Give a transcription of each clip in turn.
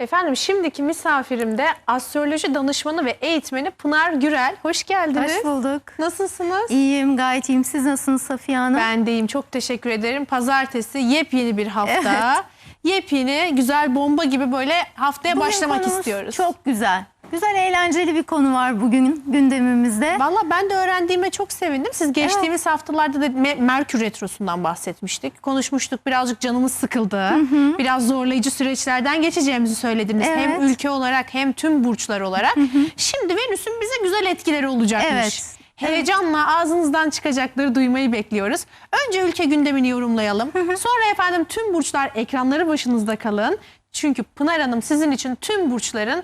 Efendim şimdiki misafirim de astroloji danışmanı ve eğitmeni Pınar Gürel. Hoş geldiniz. Hoş bulduk. Nasılsınız? İyiyim, gayet iyiyim. Siz nasılsınız Safiye Hanım? Ben deyim. Çok teşekkür ederim. Pazartesi yepyeni bir hafta. Evet. Yepyeni güzel bomba gibi böyle haftaya Bugün başlamak istiyoruz. Çok güzel. Güzel, eğlenceli bir konu var bugün gündemimizde. Valla ben de öğrendiğime çok sevindim. Siz geçtiğimiz haftalarda da Me- Merkür Retrosu'ndan bahsetmiştik. Konuşmuştuk. Birazcık canımız sıkıldı. Biraz zorlayıcı süreçlerden geçeceğimizi söylediniz. Hem Evet. ülke olarak hem tüm burçlar olarak. Şimdi Venüs'ün bize güzel etkileri olacakmış. Evet. Heyecanla ağzınızdan çıkacakları duymayı bekliyoruz. Önce ülke gündemini yorumlayalım. Sonra efendim tüm burçlar ekranları başınızda kalın. Çünkü Pınar Hanım sizin için tüm burçların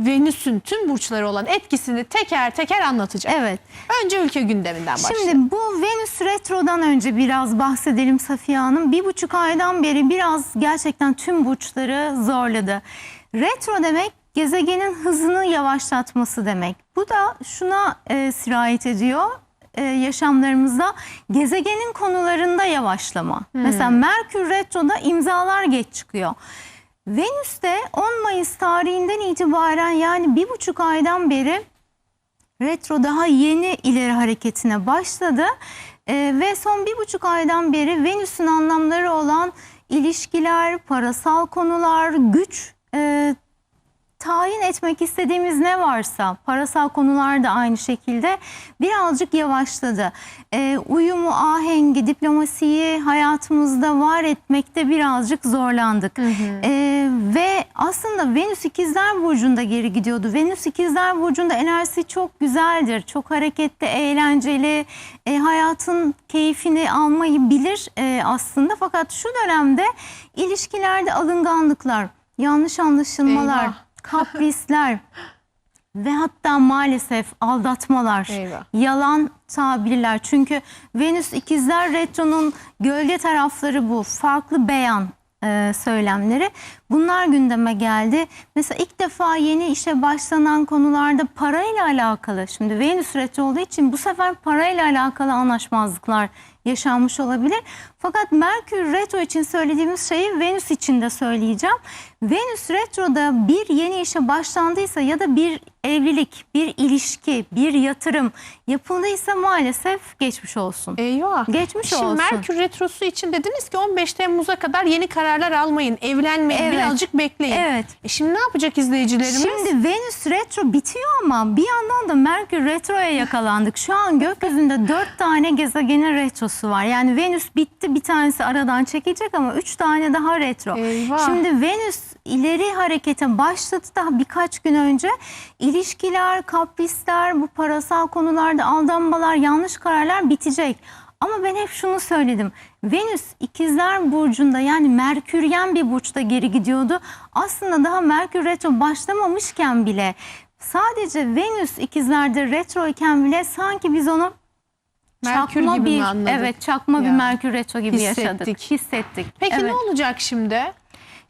Venüs'ün tüm burçları olan etkisini teker teker anlatacak. Evet. Önce ülke gündeminden başlayalım. Şimdi bu Venüs Retro'dan önce biraz bahsedelim Safiye Hanım. Bir buçuk aydan beri biraz gerçekten tüm burçları zorladı. Retro demek gezegenin hızını yavaşlatması demek. Bu da şuna e, sirayet ediyor e, yaşamlarımızda gezegenin konularında yavaşlama. Mesela Merkür Retro'da imzalar geç çıkıyor. Venüs'te 10 Mayıs tarihinden itibaren yani bir buçuk aydan beri retro daha yeni ileri hareketine başladı. Ee, ve son bir buçuk aydan beri Venüs'ün anlamları olan ilişkiler, parasal konular, güç, e, tayin etmek istediğimiz ne varsa parasal konular da aynı şekilde birazcık yavaşladı. Ee, uyumu, ahengi, diplomasiyi hayatımızda var etmekte birazcık zorlandık. Ee, ve aslında Venüs ikizler burcunda geri gidiyordu. Venüs ikizler burcunda enerjisi çok güzeldir. Çok hareketli, eğlenceli, e, hayatın keyfini almayı bilir e, aslında. Fakat şu dönemde ilişkilerde alınganlıklar, yanlış anlaşılmalar, Eyvah. Kaprisler ve hatta maalesef aldatmalar, Eyvah. yalan tabirler. Çünkü Venüs ikizler retro'nun gölge tarafları bu. Farklı beyan e, söylemleri. Bunlar gündeme geldi. Mesela ilk defa yeni işe başlanan konularda parayla alakalı. Şimdi Venüs retro olduğu için bu sefer parayla alakalı anlaşmazlıklar yaşanmış olabilir. Fakat Merkür retro için söylediğimiz şeyi Venüs için de söyleyeceğim. Venüs retroda bir yeni işe başlandıysa ya da bir evlilik, bir ilişki, bir yatırım yapıldıysa maalesef geçmiş olsun. Eyvah. Geçmiş Şimdi olsun. Merkür Retrosu için dediniz ki 15 Temmuz'a kadar yeni kararlar almayın. Evlenmeyin. Evet. Birazcık bekleyin. Evet. E şimdi ne yapacak izleyicilerimiz? Şimdi Venüs retro bitiyor ama bir yandan da Merkür retroya yakalandık. Şu an gökyüzünde dört tane gezegenin retrosu var. Yani Venüs bitti bir tanesi aradan çekecek ama üç tane daha retro. Eyvah. Şimdi Venüs ileri harekete başladı daha birkaç gün önce. İlişkiler, kaprisler, bu parasal konularda aldanmalar, yanlış kararlar bitecek. Ama ben hep şunu söyledim. Venüs ikizler burcunda yani Merküryen bir burçta geri gidiyordu. Aslında daha Merkür retro başlamamışken bile sadece Venüs ikizlerde retro iken bile sanki biz onu Merkür çakma gibi bir anladık? evet çakma bir Ya. Merkür retro gibi Hissettik. yaşadık. Hissettik. Peki Evet. ne olacak şimdi?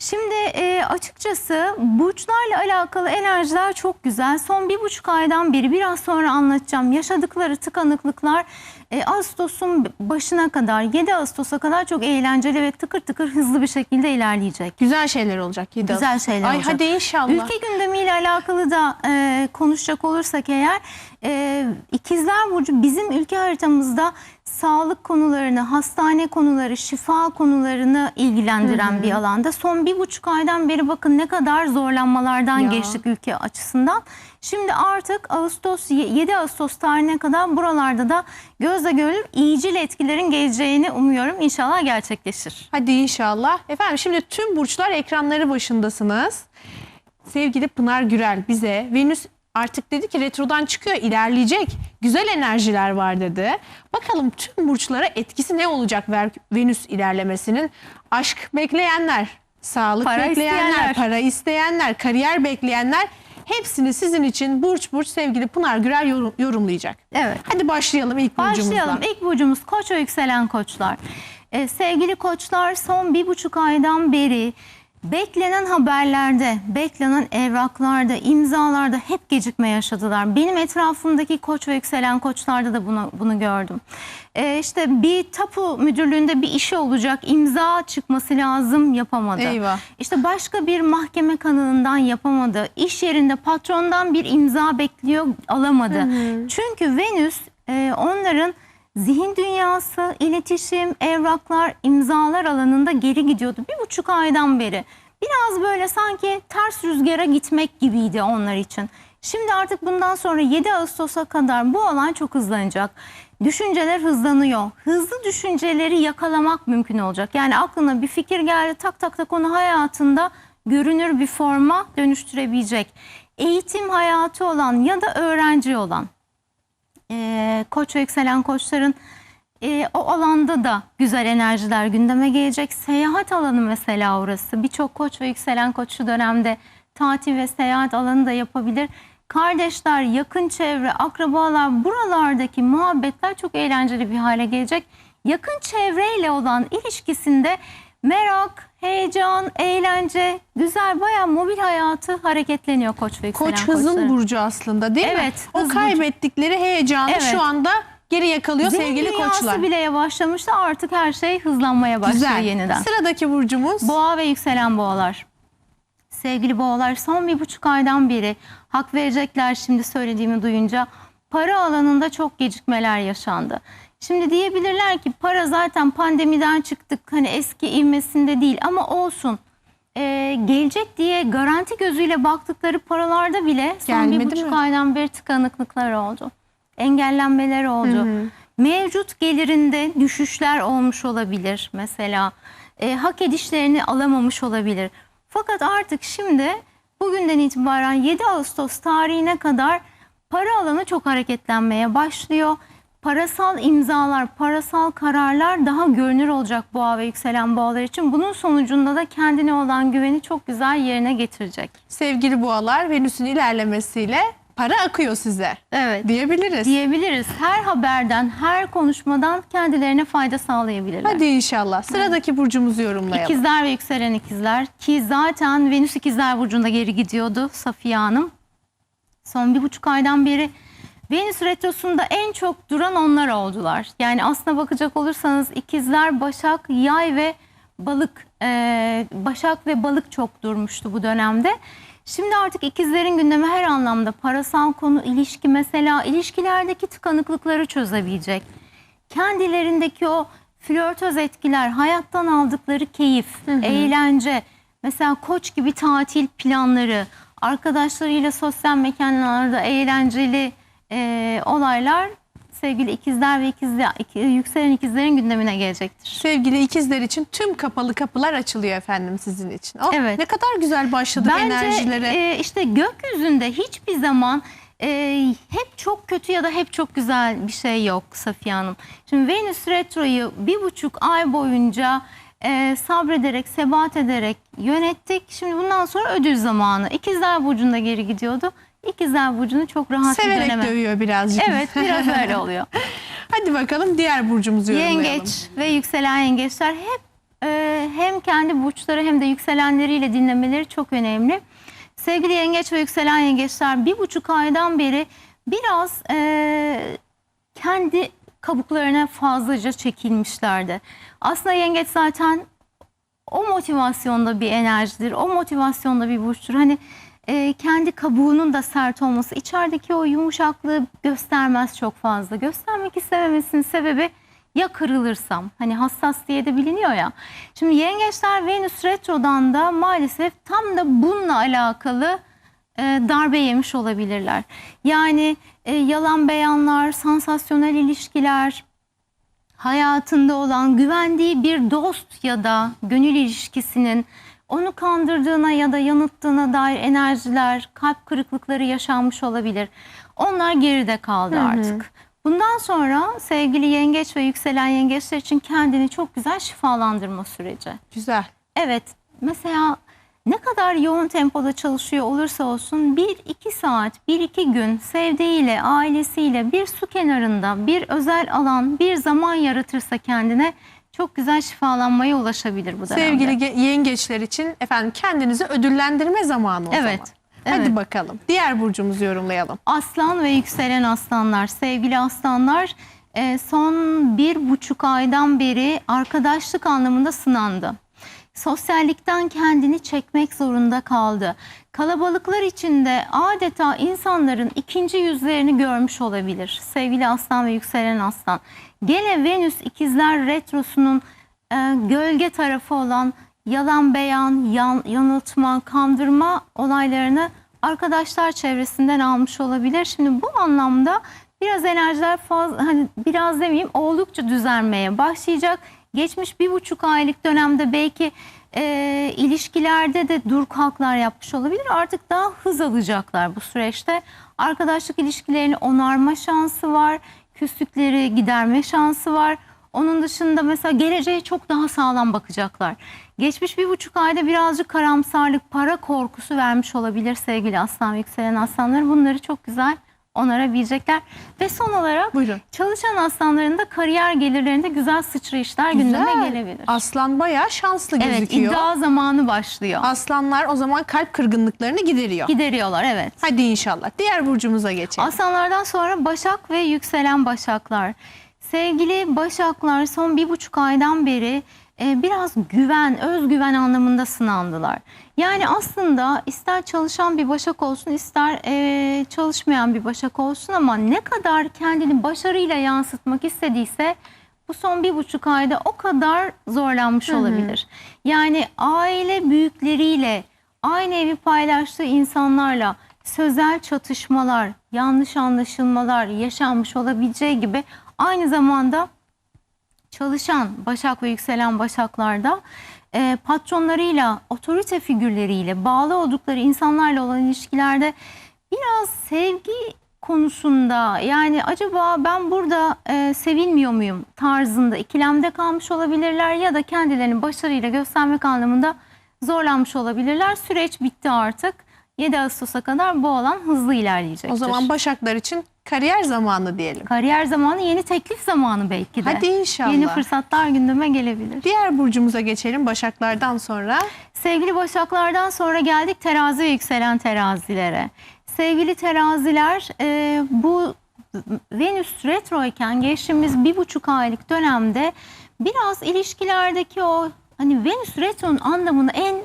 Şimdi e, açıkçası burçlarla alakalı enerjiler çok güzel. Son bir buçuk aydan beri biraz sonra anlatacağım. Yaşadıkları tıkanıklıklar e, Ağustos'un başına kadar 7 Ağustos'a kadar çok eğlenceli ve tıkır tıkır hızlı bir şekilde ilerleyecek. Güzel şeyler olacak. Yedi Güzel Ağustos. şeyler Ay olacak. hadi inşallah. Ülke gündemiyle alakalı da e, konuşacak olursak eğer e, ikizler burcu bizim ülke haritamızda sağlık konularını, hastane konuları, şifa konularını ilgilendiren bir alanda. Son bir buçuk aydan beri bakın ne kadar zorlanmalardan Ya. geçtik ülke açısından. Şimdi artık Ağustos 7 Ağustos tarihine kadar buralarda da gözle görülür iyicil etkilerin geleceğini umuyorum. İnşallah gerçekleşir. Hadi inşallah. Efendim şimdi tüm burçlar ekranları başındasınız. Sevgili Pınar Gürel bize Venüs artık dedi ki retrodan çıkıyor ilerleyecek. Güzel enerjiler var dedi. Bakalım tüm burçlara etkisi ne olacak Venüs ilerlemesinin? Aşk bekleyenler, sağlık Para bekleyenler, isteyenler. para isteyenler, kariyer bekleyenler hepsini sizin için burç burç sevgili Pınar Gürel yorum- yorumlayacak. Evet. Hadi başlayalım ilk burcumuzdan. Başlayalım. İlk burcumuz koç ve yükselen koçlar. Ee, sevgili koçlar son bir buçuk aydan beri beklenen haberlerde, beklenen evraklarda, imzalarda hep gecikme yaşadılar. Benim etrafımdaki koç ve yükselen koçlarda da bunu, bunu gördüm. Ee, işte bir tapu müdürlüğünde bir işi olacak, imza çıkması lazım yapamadı. Eyvah. İşte başka bir mahkeme kanalından yapamadı. İş yerinde patrondan bir imza bekliyor, alamadı. Çünkü Venüs e, onların zihin dünyası, iletişim, evraklar, imzalar alanında geri gidiyordu. Bir buçuk aydan beri. Biraz böyle sanki ters rüzgara gitmek gibiydi onlar için. Şimdi artık bundan sonra 7 Ağustos'a kadar bu alan çok hızlanacak. Düşünceler hızlanıyor. Hızlı düşünceleri yakalamak mümkün olacak. Yani aklına bir fikir geldi tak tak tak onu hayatında görünür bir forma dönüştürebilecek. Eğitim hayatı olan ya da öğrenci olan e, koç yükselen koçların e, o alanda da güzel enerjiler gündeme gelecek. Seyahat alanı mesela orası. Birçok koç ve yükselen koç şu dönemde tatil ve seyahat alanı da yapabilir. Kardeşler, yakın çevre, akrabalar buralardaki muhabbetler çok eğlenceli bir hale gelecek. Yakın çevreyle olan ilişkisinde merak, heyecan, eğlence, güzel bayağı mobil hayatı hareketleniyor koç ve yükselen Koç hızın koçların. burcu aslında değil mi? Evet, O hız burcu. kaybettikleri heyecanı Evet. şu anda geri yakalıyor Zihin sevgili dünyası koçlar. bile yavaşlamıştı artık her şey hızlanmaya başlıyor Güzel. yeniden. Sıradaki burcumuz Boğa ve yükselen boğalar. Sevgili boğalar son bir buçuk aydan beri hak verecekler şimdi söylediğimi duyunca para alanında çok gecikmeler yaşandı. Şimdi diyebilirler ki para zaten pandemiden çıktık hani eski ivmesinde değil ama olsun. Ee, gelecek diye garanti gözüyle baktıkları paralarda bile son Gelmedi bir buçuk mi? aydan beri tıkanıklıklar oldu. Engellenmeler oldu. Mevcut gelirinde düşüşler olmuş olabilir mesela. E, hak edişlerini alamamış olabilir. Fakat artık şimdi bugünden itibaren 7 Ağustos tarihine kadar para alanı çok hareketlenmeye başlıyor. Parasal imzalar, parasal kararlar daha görünür olacak boğa ve yükselen boğalar için. Bunun sonucunda da kendine olan güveni çok güzel yerine getirecek. sevgili boğalar Venüs'ün ilerlemesiyle para akıyor size Evet. diyebiliriz. Diyebiliriz. Her haberden, her konuşmadan kendilerine fayda sağlayabilirler. Hadi inşallah. Sıradaki burcumuzu yorumlayalım. İkizler ve yükselen ikizler ki zaten Venüs ikizler burcunda geri gidiyordu Safiye Hanım. Son bir buçuk aydan beri Venüs retrosunda en çok duran onlar oldular. Yani aslına bakacak olursanız ikizler, başak, yay ve balık, e, başak ve balık çok durmuştu bu dönemde. Şimdi artık ikizlerin gündemi her anlamda parasal konu, ilişki mesela ilişkilerdeki tıkanıklıkları çözebilecek kendilerindeki o flörtöz etkiler, hayattan aldıkları keyif, eğlence, mesela koç gibi tatil planları, arkadaşlarıyla sosyal mekanlarda eğlenceli e, olaylar sevgili ikizler ve ikizler, iki- yükselen ikizlerin gündemine gelecektir. Sevgili ikizler için tüm kapalı kapılar açılıyor efendim sizin için. Oh, Evet. Ne kadar güzel başladık Bence enerjilere. e, işte gökyüzünde hiçbir zaman e, hep çok kötü ya da hep çok güzel bir şey yok Safiye Hanım. Şimdi Venüs Retro'yu bir buçuk ay boyunca e, sabrederek, sebat ederek yönettik. Şimdi bundan sonra ödül zamanı. İkizler Burcu'nda geri gidiyordu. İkizler Burcu'nu çok rahat bir Severek döneme. dövüyor birazcık. Evet biraz öyle oluyor. Hadi bakalım diğer burcumuzu yorumlayalım. Yengeç ve yükselen yengeçler hep e, hem kendi burçları hem de yükselenleriyle dinlemeleri çok önemli. Sevgili yengeç ve yükselen yengeçler bir buçuk aydan beri biraz e, kendi kabuklarına fazlaca çekilmişlerdi. Aslında yengeç zaten o motivasyonda bir enerjidir, o motivasyonda bir burçtur. Hani e, kendi kabuğunun da sert olması, içerideki o yumuşaklığı göstermez çok fazla. Göstermek istememesinin sebebi ya kırılırsam, hani hassas diye de biliniyor ya. Şimdi yengeçler Venüs Retro'dan da maalesef tam da bununla alakalı e, darbe yemiş olabilirler. Yani e, yalan beyanlar, sansasyonel ilişkiler, hayatında olan güvendiği bir dost ya da gönül ilişkisinin onu kandırdığına ya da yanılttığına dair enerjiler, kalp kırıklıkları yaşanmış olabilir. Onlar geride kaldı artık. Bundan sonra sevgili yengeç ve yükselen yengeçler için kendini çok güzel şifalandırma süreci. Güzel. Evet mesela ne kadar yoğun tempoda çalışıyor olursa olsun bir iki saat, bir iki gün sevdiğiyle, ailesiyle bir su kenarında bir özel alan, bir zaman yaratırsa kendine çok güzel şifalanmaya ulaşabilir bu dönemde. Sevgili ge- yengeçler için efendim kendinizi ödüllendirme zamanı o Evet, zaman. Hadi evet. bakalım. Diğer burcumuzu yorumlayalım. Aslan ve yükselen aslanlar, sevgili aslanlar e, son bir buçuk aydan beri arkadaşlık anlamında sınandı. Sosyallikten kendini çekmek zorunda kaldı. Kalabalıklar içinde adeta insanların ikinci yüzlerini görmüş olabilir. Sevgili aslan ve yükselen aslan. Gene Venüs ikizler retrosunun e, gölge tarafı olan yalan beyan, yan, yanıltma, kandırma olaylarını arkadaşlar çevresinden almış olabilir. Şimdi bu anlamda biraz enerjiler fazla hani biraz demeyeyim oldukça düzelmeye başlayacak. Geçmiş bir buçuk aylık dönemde belki e, ilişkilerde de dur kalklar yapmış olabilir. Artık daha hız alacaklar bu süreçte. Arkadaşlık ilişkilerini onarma şansı var. Küslükleri giderme şansı var. Onun dışında mesela geleceğe çok daha sağlam bakacaklar. Geçmiş bir buçuk ayda birazcık karamsarlık, para korkusu vermiş olabilir sevgili aslan yükselen aslanları. Bunları çok güzel onarabilecekler. Ve son olarak Buyurun. çalışan aslanların da kariyer gelirlerinde güzel sıçrayışlar gündeme Güzel. gelebilir. Aslan bayağı şanslı Evet gözüküyor. iddia zamanı başlıyor. Aslanlar o zaman kalp kırgınlıklarını gideriyor. Gideriyorlar evet. Hadi inşallah. Diğer burcumuza geçelim. Aslanlardan sonra Başak ve yükselen Başaklar. Sevgili Başaklar son bir buçuk aydan beri e, biraz güven, özgüven anlamında sınandılar. Yani aslında ister çalışan bir Başak olsun ister e, çalışmayan bir Başak olsun ama ne kadar kendini başarıyla yansıtmak istediyse bu son bir buçuk ayda o kadar zorlanmış olabilir. Yani aile büyükleriyle aynı evi paylaştığı insanlarla sözel çatışmalar, yanlış anlaşılmalar yaşanmış olabileceği gibi aynı zamanda çalışan Başak ve yükselen Başaklarda e, patronlarıyla, otorite figürleriyle, bağlı oldukları insanlarla olan ilişkilerde biraz sevgi konusunda yani acaba ben burada e, sevilmiyor muyum tarzında ikilemde kalmış olabilirler ya da kendilerini başarıyla göstermek anlamında zorlanmış olabilirler. Süreç bitti artık. 7 Ağustos'a kadar bu alan hızlı ilerleyecektir. O zaman Başaklar için kariyer zamanı diyelim. kariyer zamanı, yeni teklif zamanı belki de. Hadi inşallah. Yeni fırsatlar gündeme gelebilir. Diğer burcumuza geçelim Başaklardan sonra. Sevgili Başaklardan sonra geldik terazi ve yükselen terazilere. Sevgili teraziler e, bu Venüs retro iken geçtiğimiz bir buçuk aylık dönemde biraz ilişkilerdeki o hani Venüs retro'nun anlamını en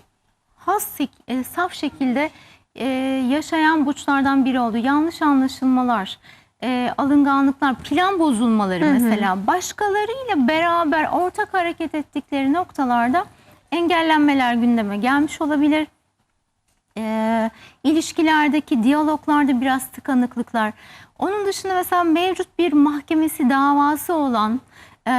has e, saf şekilde e, yaşayan burçlardan biri oldu. Yanlış anlaşılmalar, e, alınganlıklar, plan bozulmaları mesela başkalarıyla beraber ortak hareket ettikleri noktalarda engellenmeler gündeme gelmiş olabilir. E, ilişkilerdeki diyaloglarda biraz tıkanıklıklar. Onun dışında mesela mevcut bir mahkemesi davası olan e,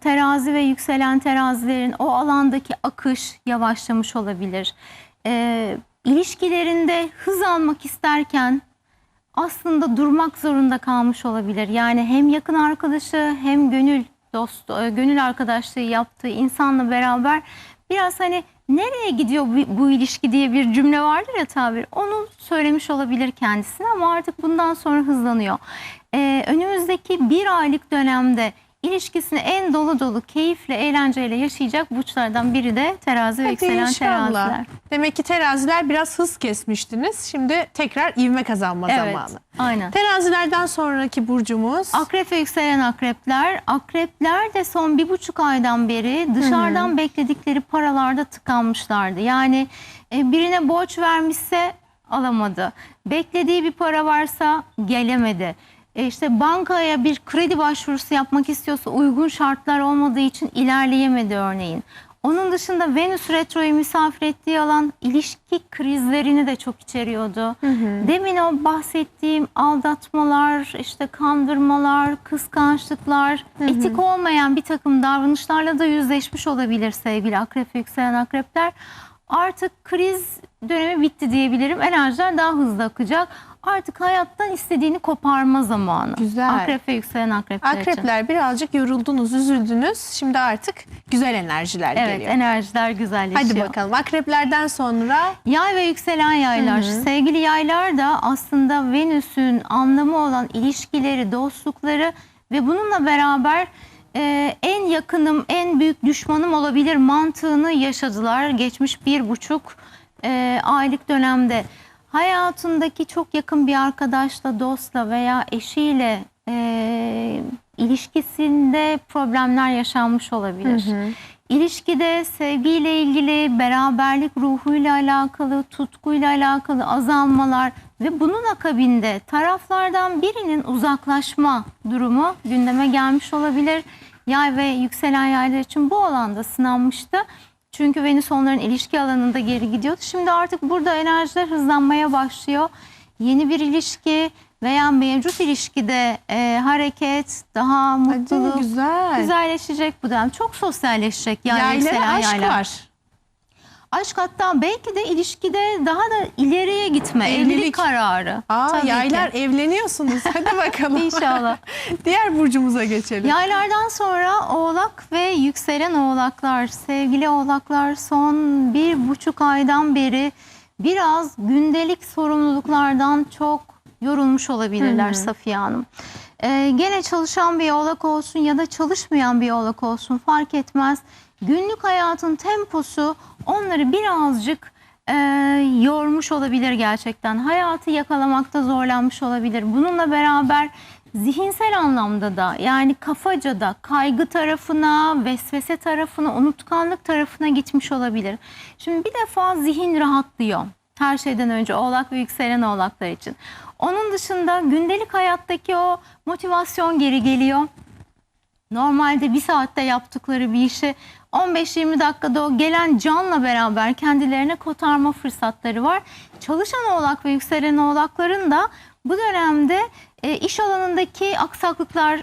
terazi ve yükselen terazilerin o alandaki akış yavaşlamış olabilir. E, ilişkilerinde hız almak isterken aslında durmak zorunda kalmış olabilir. Yani hem yakın arkadaşı hem gönül dostu, e, gönül arkadaşlığı yaptığı insanla beraber biraz hani nereye gidiyor bu, bu ilişki diye bir cümle vardır ya tabir. Onu söylemiş olabilir kendisine ama artık bundan sonra hızlanıyor. Ee, önümüzdeki bir aylık dönemde ilişkisini en dolu dolu keyifle, eğlenceyle yaşayacak burçlardan biri de terazi ve Hadi yükselen inşallah. teraziler. Demek ki teraziler biraz hız kesmiştiniz. Şimdi tekrar ivme kazanma Evet, zamanı. aynen. Terazilerden sonraki burcumuz Akrep ve yükselen akrepler. Akrepler de son bir buçuk aydan beri dışarıdan bekledikleri paralarda tıkanmışlardı. Yani e, birine borç vermişse alamadı. Beklediği bir para varsa gelemedi. E, işte bankaya bir kredi başvurusu yapmak istiyorsa uygun şartlar olmadığı için ilerleyemedi örneğin. Onun dışında Venüs Retro'yu misafir ettiği alan ilişki krizlerini de çok içeriyordu. Demin o bahsettiğim aldatmalar, işte kandırmalar, kıskançlıklar, etik olmayan bir takım davranışlarla da yüzleşmiş olabilir sevgili akrep yükselen akrepler. Artık kriz dönemi bitti diyebilirim. Enerjiler daha hızlı akacak. Artık hayattan istediğini koparma zamanı. Güzel. Akrep ve yükselen akrepler için. akrepler birazcık yoruldunuz, üzüldünüz. Şimdi artık güzel enerjiler Evet geliyor. enerjiler güzelleşiyor. Hadi bakalım. Akreplerden sonra Yay ve yükselen yaylar. Sevgili yaylar da aslında Venüs'ün anlamı olan ilişkileri, dostlukları ve bununla beraber e, en yakınım, en büyük düşmanım olabilir mantığını yaşadılar geçmiş bir buçuk e, aylık dönemde. Hayatındaki çok yakın bir arkadaşla, dostla veya eşiyle e, ilişkisinde problemler yaşanmış olabilir. İlişkide sevgiyle ilgili, beraberlik ruhuyla alakalı, tutkuyla alakalı azalmalar ve bunun akabinde taraflardan birinin uzaklaşma durumu gündeme gelmiş olabilir. Yay ve yükselen yaylar için bu alanda sınanmıştı. Çünkü Venüs onların ilişki alanında geri gidiyordu. Şimdi artık burada enerjiler hızlanmaya başlıyor. Yeni bir ilişki veya mevcut ilişkide e, hareket, daha Hadi mutluluk, güzel. güzelleşecek bu dönem. Çok sosyalleşecek yani Yaylara yükselen aşk yaylar. var. Aşk hatta belki de ilişkide daha da ileriye gitme, evlilik, Evlilik. kararı. Aa, Tabii yaylar ki. evleniyorsunuz. Hadi bakalım. İnşallah. Diğer burcumuza geçelim. Yaylardan sonra oğlak ve yükselen oğlaklar, sevgili oğlaklar son bir buçuk aydan beri biraz gündelik sorumluluklardan çok yorulmuş olabilirler Safiye Hanım. Ee, gene çalışan bir oğlak olsun ya da çalışmayan bir oğlak olsun fark etmez. Günlük hayatın temposu onları birazcık e, yormuş olabilir gerçekten. Hayatı yakalamakta zorlanmış olabilir. Bununla beraber zihinsel anlamda da yani kafaca da kaygı tarafına, vesvese tarafına, unutkanlık tarafına gitmiş olabilir. Şimdi bir defa zihin rahatlıyor. Her şeyden önce oğlak ve yükselen oğlaklar için. Onun dışında gündelik hayattaki o motivasyon geri geliyor. Normalde bir saatte yaptıkları bir işi 15-20 dakikada o gelen canla beraber kendilerine kotarma fırsatları var. Çalışan oğlak ve yükselen oğlakların da bu dönemde e, iş alanındaki aksaklıklar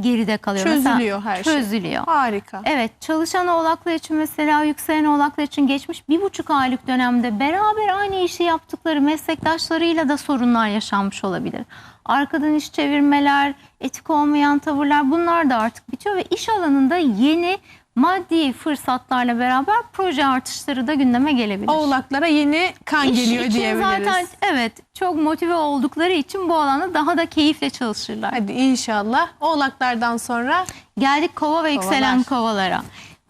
geride kalıyor. Mesela Çözülüyor her şey. Çözülüyor. Harika. Evet çalışan oğlaklar için mesela yükselen oğlaklar için geçmiş bir buçuk aylık dönemde beraber aynı işi yaptıkları meslektaşlarıyla da sorunlar yaşanmış olabilir. Arkadan iş çevirmeler, etik olmayan tavırlar bunlar da artık bitiyor ve iş alanında yeni maddi fırsatlarla beraber proje artışları da gündeme gelebilir. Oğlaklara yeni kan İş geliyor için diyebiliriz. Zaten evet çok motive oldukları için bu alanda daha da keyifle çalışırlar. Hadi inşallah. Oğlaklardan sonra Geldik kova ve yükselen Kovalar. kovalara.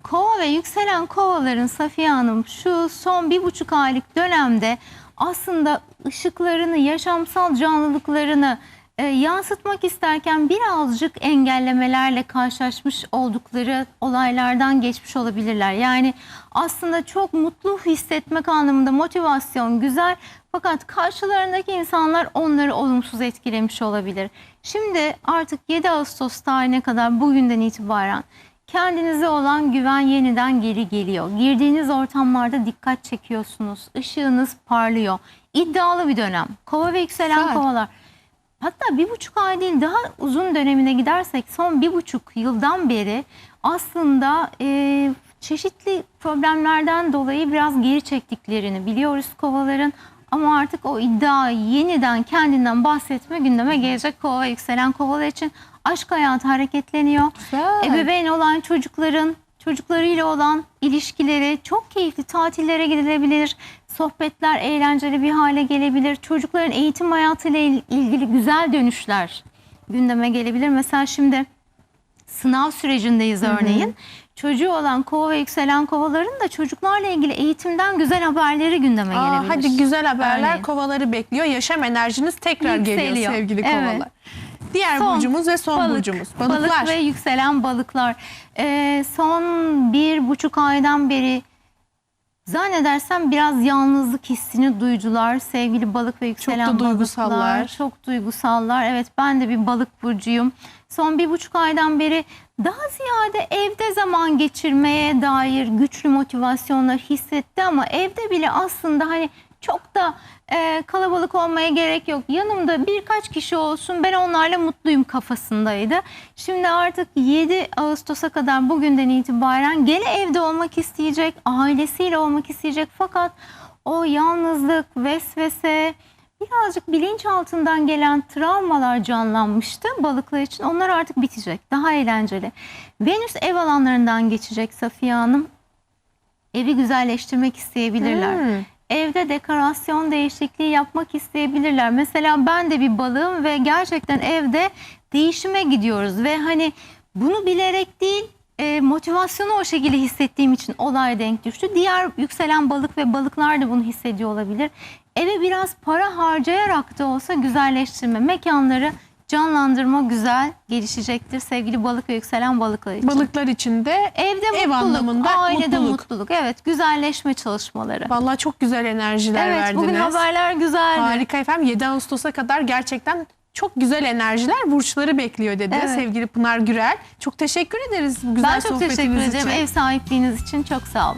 Kova ve yükselen kovaların Safiye Hanım şu son bir buçuk aylık dönemde aslında ışıklarını, yaşamsal canlılıklarını e, yansıtmak isterken birazcık engellemelerle karşılaşmış oldukları olaylardan geçmiş olabilirler. Yani aslında çok mutlu hissetmek anlamında motivasyon güzel fakat karşılarındaki insanlar onları olumsuz etkilemiş olabilir. Şimdi artık 7 Ağustos tarihine kadar bugünden itibaren kendinize olan güven yeniden geri geliyor. Girdiğiniz ortamlarda dikkat çekiyorsunuz. Işığınız parlıyor. İddialı bir dönem. Kova ve yükselen Güzel. kovalar. Hatta bir buçuk ay değil daha uzun dönemine gidersek son bir buçuk yıldan beri aslında e, çeşitli problemlerden dolayı biraz geri çektiklerini biliyoruz kovaların. Ama artık o iddia yeniden kendinden bahsetme gündeme gelecek kova yükselen kovalar için aşk hayatı hareketleniyor. Güzel. Ebeveyn olan çocukların çocuklarıyla olan ilişkileri çok keyifli tatillere gidilebilir. Sohbetler eğlenceli bir hale gelebilir. Çocukların eğitim hayatıyla il- ilgili güzel dönüşler gündeme gelebilir. Mesela şimdi sınav sürecindeyiz örneğin. Çocuğu olan kova ve yükselen kovaların da çocuklarla ilgili eğitimden güzel haberleri gündeme Aa, gelebilir. hadi güzel haberler Örneğin. kovaları bekliyor. Yaşam enerjiniz tekrar geliyor Yükseliyor. sevgili Evet. kovalar. Diğer Son, burcumuz ve son balık, burcumuz. Balıklar. Balık ve yükselen balıklar. Ee, son bir buçuk aydan beri zannedersem biraz yalnızlık hissini duydular sevgili balık ve yükselen da duygusallar. balıklar. Çok duygusallar. Evet ben de bir balık burcuyum. Son bir buçuk aydan beri daha ziyade evde zaman geçirmeye dair güçlü motivasyonlar hissetti ama evde bile aslında hani çok da e, kalabalık olmaya gerek yok. Yanımda birkaç kişi olsun ben onlarla mutluyum kafasındaydı. Şimdi artık 7 Ağustos'a kadar bugünden itibaren gene evde olmak isteyecek, ailesiyle olmak isteyecek fakat o yalnızlık, vesvese, birazcık bilinç altından gelen travmalar canlanmıştı balıklar için. Onlar artık bitecek. Daha eğlenceli. Venüs ev alanlarından geçecek Safiye Hanım. Evi güzelleştirmek isteyebilirler. Hmm. Evde dekorasyon değişikliği yapmak isteyebilirler. Mesela ben de bir balığım ve gerçekten evde değişime gidiyoruz ve hani Bunu bilerek değil, e, motivasyonu o şekilde hissettiğim için olay denk düştü. Diğer yükselen balık ve balıklar da bunu hissediyor olabilir. Eve biraz para harcayarak da olsa güzelleştirme, mekanları canlandırma güzel gelişecektir sevgili balık ve yükselen balıklar için. Balıklar için de Evde ev mutluluk, anlamında ailede mutluluk. mutluluk. Evet, güzelleşme çalışmaları. Vallahi çok güzel enerjiler Evet, verdiniz. bugün haberler güzel. Harika efendim. 7 Ağustos'a kadar gerçekten çok güzel enerjiler burçları bekliyor dedi Evet. sevgili Pınar Gürel. Çok teşekkür ederiz güzel Ben çok sohbetiniz teşekkür ederim için. ev sahipliğiniz için çok sağ olun.